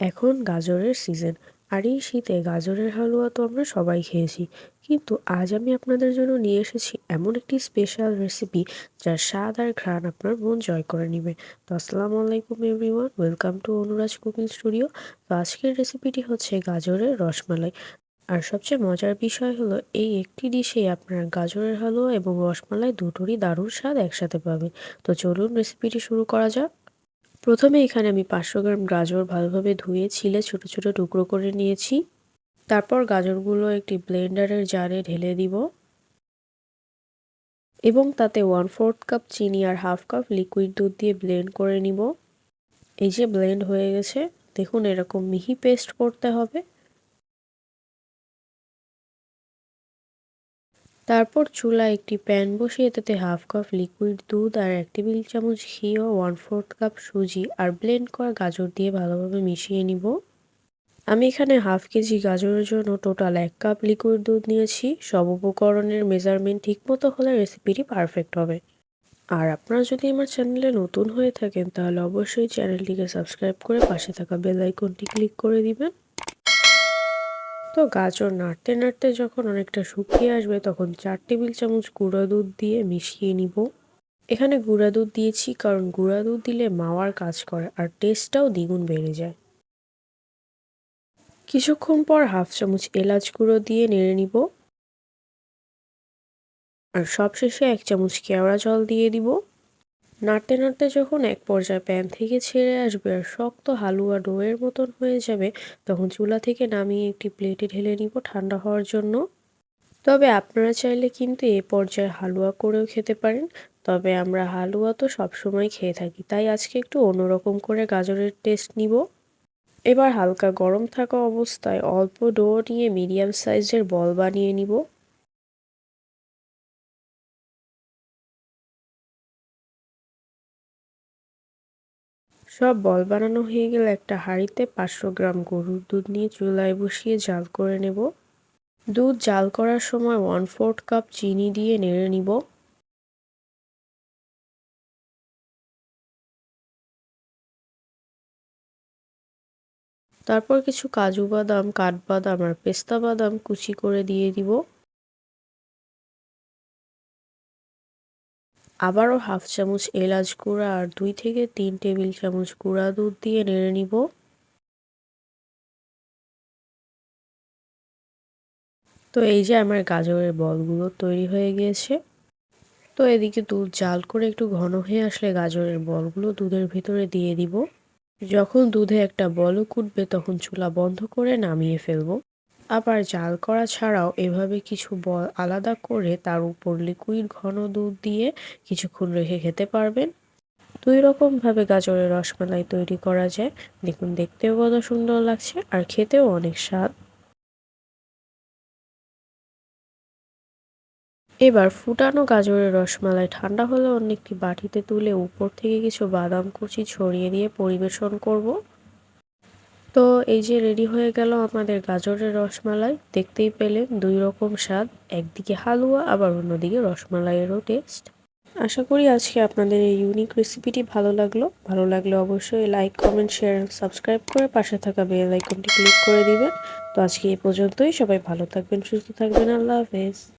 এখন গাজরের সিজন আর এই শীতে গাজরের হালুয়া তো আমরা সবাই খেয়েছি। কিন্তু আজ আমি আপনাদের জন্য নিয়ে এসেছি এমন একটি স্পেশাল রেসিপি যার স্বাদ আর ঘ্রাণ আপনার মন জয় করে নেবে। তো আসসালামু আলাইকুম everyone welcome to Anuraj cooking studio তো আজকের রেসিপিটি হচ্ছে গাজরের রসমালাই। আর সবচেয়ে মজার বিষয় হলো, এই একটি ডিশে আপনার গাজরের হালুয়া এবং রসমালাই দুটোরই দারুণ স্বাদ একসাথে পাবেন তো চলুন রেসিপিটি শুরু করা যাক। প্রথমে এখানে আমি পাঁচশো গ্রাম গাজর ভালোভাবে ধুয়ে ছিলে ছোট ছোট টুকরো করে নিয়েছি। তারপর গাজরগুলো একটি ব্লেন্ডারের জারে ঢেলে দিব। এবং তাতে ওয়ান ফোর্থ কাপ চিনি আর হাফ কাপ লিকুইড দুধ দিয়ে ব্লেন্ড করে নিব। এই যে ব্লেন্ড হয়ে গেছে, দেখুন এরকম মিহি পেস্ট করতে হবে। তারপর চুলায় একটি প্যান বসিয়ে তাতে হাফ কাপ লিকুইড দুধ আর এক টেবিল চামচ ঘি ও ওয়ান ফোর্থ কাপ সুজি আর ব্লেন্ড করা গাজর দিয়ে ভালোভাবে মিশিয়ে নিব। আমি এখানে হাফ কেজি গাজরের জন্য টোটাল এক কাপ লিকুইড দুধ নিয়েছি। সব উপকরণের মেজারমেন্ট ঠিকমতো হলে রেসিপিটি পারফেক্ট হবে। আর আপনারা যদি আমার চ্যানেলে নতুন হয়ে থাকেন, তাহলে অবশ্যই চ্যানেলটিকে সাবস্ক্রাইব করে পাশে থাকা বেল আইকনটি ক্লিক করে দিবেন। তো গাজর নাড়তে নাড়তে যখন অনেকটা শুকিয়ে আসবে, তখন চার টেবিল চামচ গুঁড়ো দুধ দিয়ে মিশিয়ে নিব। এখানে গুঁড়া দুধ দিয়েছি, কারণ গুঁড়া দুধ দিলে মাওয়ার কাজ করে আর টেস্টটাও দ্বিগুণ বেড়ে যায়। কিছুক্ষণ পর হাফ চামচ এলাচ গুঁড়ো দিয়ে নেড়ে নিব। আর সবশেষে এক চামচ কেওড়া জল দিয়ে দিব। নাড়তে নাড়তে যখন এক পর্যায়ে প্যান থেকে ছেড়ে আসবে আর শক্ত হালুয়া ডোয়ের মতন হয়ে যাবে, তখন চুলা থেকে নামিয়ে একটি প্লেটে ঢেলে নিব ঠান্ডা হওয়ার জন্য। তবে আপনারা চাইলে কিন্তু এ পর্যায়ে হালুয়া করেও খেতে পারেন। তবে আমরা হালুয়া তো সবসময় খেয়ে থাকি, তাই আজকে একটু অন্যরকম করে গাজরের টেস্ট নিব। এবার হালকা গরম থাকা অবস্থায় অল্প ডো নিয়ে মিডিয়াম সাইজের বল বানিয়ে নিব। সব বল বানানো হয়ে গেলে একটা হাঁড়িতে পাঁচশো গ্রাম গরুর দুধ নিয়ে চুলায় বসিয়ে জাল করে নেব। দুধ জাল করার সময় ওয়ান ফোর্থ কাপ চিনি দিয়ে নেড়ে নিব। তারপর কিছু কাজু বাদাম কাঠবাদাম আর পেস্তা বাদাম কুচি করে দিয়ে দিব। আবারও হাফ চামচ এলাচ গুঁড়া আর দুই থেকে তিন টেবিল চামচ গুঁড়া দুধ দিয়ে নেড়ে নিব। তো এই যে আমার গাজরের বলগুলো তৈরি হয়ে গিয়েছে। তো এদিকে দুধ জাল করে একটু ঘন হয়ে আসলে গাজরের বলগুলো দুধের ভিতরে দিয়ে দিব। যখন দুধে একটা বলও কুটবে তখন চুলা বন্ধ করে নামিয়ে ফেলব। আবার জাল করা ছাড়াও এভাবে কিছু বল আলাদা করে তার উপর লিকুইড ঘন দুধ দিয়ে কিছুক্ষণ রেখে খেতে পারবেন। দুই রকমভাবে গাজরের রসমালাই তৈরি করা যায়। দেখুন, দেখতেও কত সুন্দর লাগছে আর খেতেও অনেক স্বাদ। এবার ফুটানো গাজরের রসমালাই ঠান্ডা হলে অন্য একটি বাটিতে তুলে উপর থেকে কিছু বাদাম কুচি ছড়িয়ে দিয়ে পরিবেশন করব। তো এই যে রেডি হয়ে গেল আমাদের গাজরের রসমালাই, দেখতেই পেলেন দুই রকম স্বাদ, একদিকে হালুয়া, আবার অন্যদিকে রসমালাইয়েরও টেস্ট আশা করি আজকে আপনাদের এই ইউনিক রেসিপিটি ভালো লাগল। ভালো লাগলে অবশ্যই লাইক কমেন্ট শেয়ার সাবস্ক্রাইব করে পাশে থাকা বেল আইকনটি ক্লিক করে দিবেন। তো আজকে এই পর্যন্তই, সবাই ভালো থাকবেন, সুস্থ থাকবেন, আল্লাহ হাফেজ।